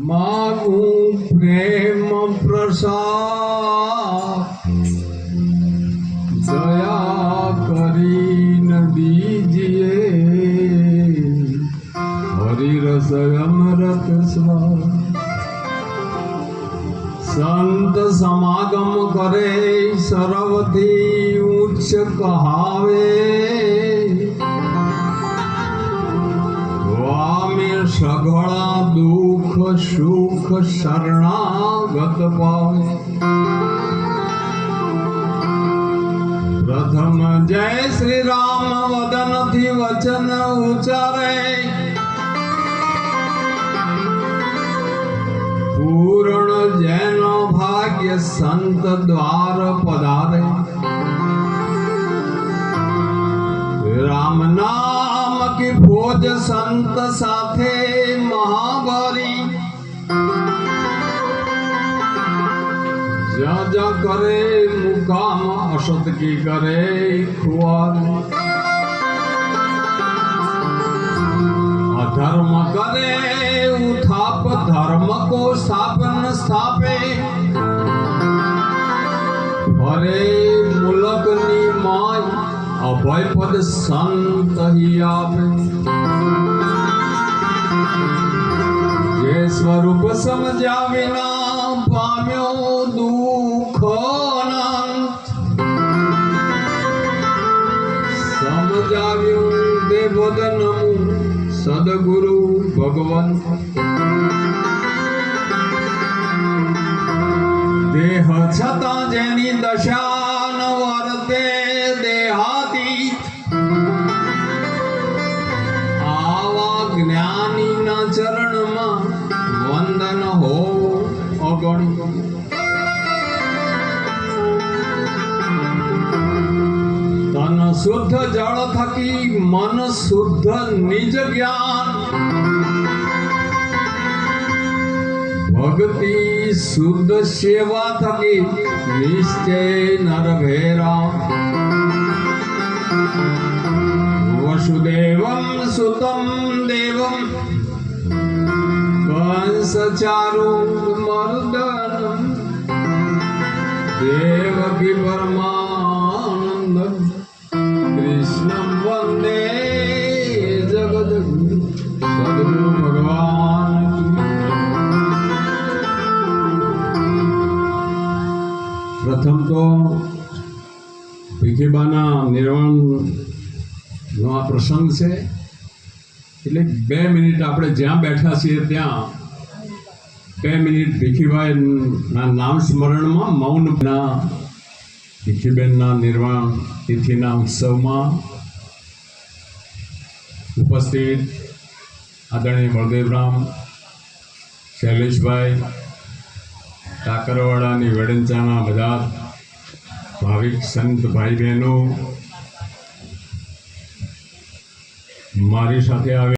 मांगू प्रेम प्रसाद दया करी न दीजिए। हरि रस अमृत संत समागम करे, सरवती उच्च कहावे। सगड़ा दुख, सुख, शरणागत पावे। प्रथम जय श्री राम, वदन थी वचन उचारे पूर्ण जैन भाग्य संत द्वार पधारे। राम नाम की भोज संत साथे। જ્યાં જ્યાં કરે મુકામ અસત કી કરે ખુવાર અધર્મ કરે ઉથાપ ધર્મ કો સ્થાપન સ્થાપે હરે મુલકની માય અભય પદ સંત હિ આપે જે સ્વરૂપ સમજ્યા વિના પામ્યો દુઃખ વદનમું સદગુરુ ભગવંત દેહ છતાં જેની દશા ન વર્તે, દેહાતી. આવા જ્ઞાનીના ચરણમાં વંદન હો અગણિત શુદ્ધ જળ થકી મન શુદ્ધ નિજ જ્ઞાન. ભક્તિ શુદ્ધ સેવા થકી નિશ્ચય નરભેરા વસુદેવમ સુતમ દેવમ. કંસચારુ મર્દનમ દેવકી પરમાનંદ ભગવાન. પ્રથમ તો ભીખીબાના નિર્વાણનો આ પ્રસંગ છે. એટલે બે મિનિટ આપણે જ્યાં બેઠા છીએ ત્યાં બે મિનિટ ભીખીભાઈના નામ સ્મરણમાં મૌનના ભીખીબેનના નિર્વાણ તિથિના ઉત્સવમાં ઉપસ્થિત આદરણીય બળદેવરામ શૈલેષભાઈ કાકરવાડાની વેડંચાના બધા ભાવિક સંત ભાઈ બહેનો મારી સાથે આવે